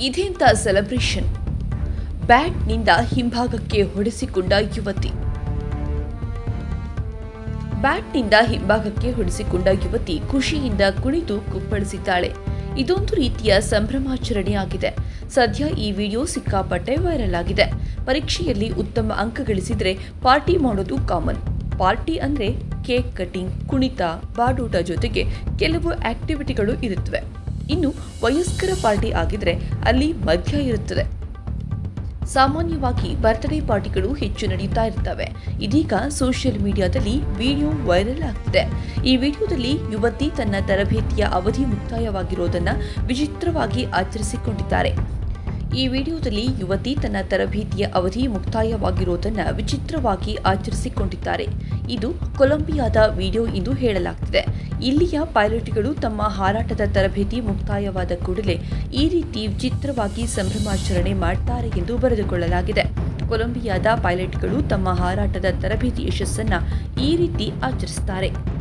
ಇದೆಂತ ಸೆಲೆಬ್ರೇಷನ್ ಬ್ಯಾಟ್ನಿಂದ ಹಿಂಭಾಗಕ್ಕೆ ಹೊಡೆಸಿಕೊಂಡ ಯುವತಿ. ಬ್ಯಾಟ್ನಿಂದ ಹಿಂಭಾಗಕ್ಕೆ ಹೊಡೆಸಿಕೊಂಡ ಯುವತಿ ಖುಷಿಯಿಂದ ಕುಣಿದು ಕುಪ್ಪಳಿಸಿದ್ದಾಳೆ. ಇದೊಂದು ರೀತಿಯ ಸಂಭ್ರಮಾಚರಣೆಯಾಗಿದೆ. ಸದ್ಯ ಈ ವಿಡಿಯೋ ಸಿಕ್ಕಾಪಟ್ಟೆ ವೈರಲ್ ಆಗಿದೆ. ಪರೀಕ್ಷೆಯಲ್ಲಿ ಉತ್ತಮ ಅಂಕ ಗಳಿಸಿದ್ರೆ ಪಾರ್ಟಿ ಮಾಡೋದು ಕಾಮನ್ ಪಾರ್ಟಿ ಅಂದ್ರೆ ಕೇಕ್ ಕಟಿಂಗ್ ಕುಣಿತ, ಬಾಡೂಟ ಜೊತೆಗೆ ಕೆಲವು ಆಕ್ಟಿವಿಟಿಗಳು ಇರುತ್ತವೆ. ಇನ್ನು ವಯಸ್ಕರ ಪಾರ್ಟಿ ಆಗಿದ್ರೆ ಅಲ್ಲಿ ಮಧ್ಯ ಇರುತ್ತದೆ. ಸಾಮಾನ್ಯವಾಗಿ ಬರ್ತ್ಡೇ ಪಾರ್ಟಿಗಳು ಹೆಚ್ಚು ನಡೆಯುತ್ತಾ ಇರ್ತವೆ. ಇದೀಗ ಸೋಷಿಯಲ್ ಮೀಡಿಯಾದಲ್ಲಿ ವಿಡಿಯೋ ವೈರಲ್ ಆಗ್ತಿದೆ. ಈ ವಿಡಿಯೋದಲ್ಲಿ ಯುವತಿ ತನ್ನ ತರಬೇತಿಯ ಅವಧಿ ಮುಕ್ತಾಯವಾಗಿರೋದನ್ನ ವಿಚಿತ್ರವಾಗಿ ಆಚರಿಸಿಕೊಂಡಿದ್ದಾರೆ. ಈ ವಿಡಿಯೋದಲ್ಲಿ ಯುವತಿ ತನ್ನ ತರಬೇತಿಯ ಅವಧಿ ಮುಕ್ತಾಯವಾಗಿರುವುದನ್ನು ವಿಚಿತ್ರವಾಗಿ ಆಚರಿಸಿಕೊಂಡಿದ್ದಾರೆ. ಇದು ಕೊಲಂಬಿಯಾದ ವಿಡಿಯೋ ಎಂದು ಹೇಳಲಾಗ್ತಿದೆ. ಇಲ್ಲಿಯ ಪೈಲಟ್ಗಳು ತಮ್ಮ ಹಾರಾಟದ ತರಬೇತಿ ಮುಕ್ತಾಯವಾದ ಕೂಡಲೇ ಈ ರೀತಿ ವಿಚಿತ್ರವಾಗಿ ಸಂಭ್ರಮಾಚರಣೆ ಮಾಡ್ತಾರೆ ಎಂದು ಬರೆದುಕೊಳ್ಳಲಾಗಿದೆ. ಕೊಲಂಬಿಯಾದ ಪೈಲಟ್ಗಳು ತಮ್ಮ ಹಾರಾಟದ ತರಬೇತಿ ಯಶಸ್ಸನ್ನು ಈ ರೀತಿ ಆಚರಿಸುತ್ತಾರೆ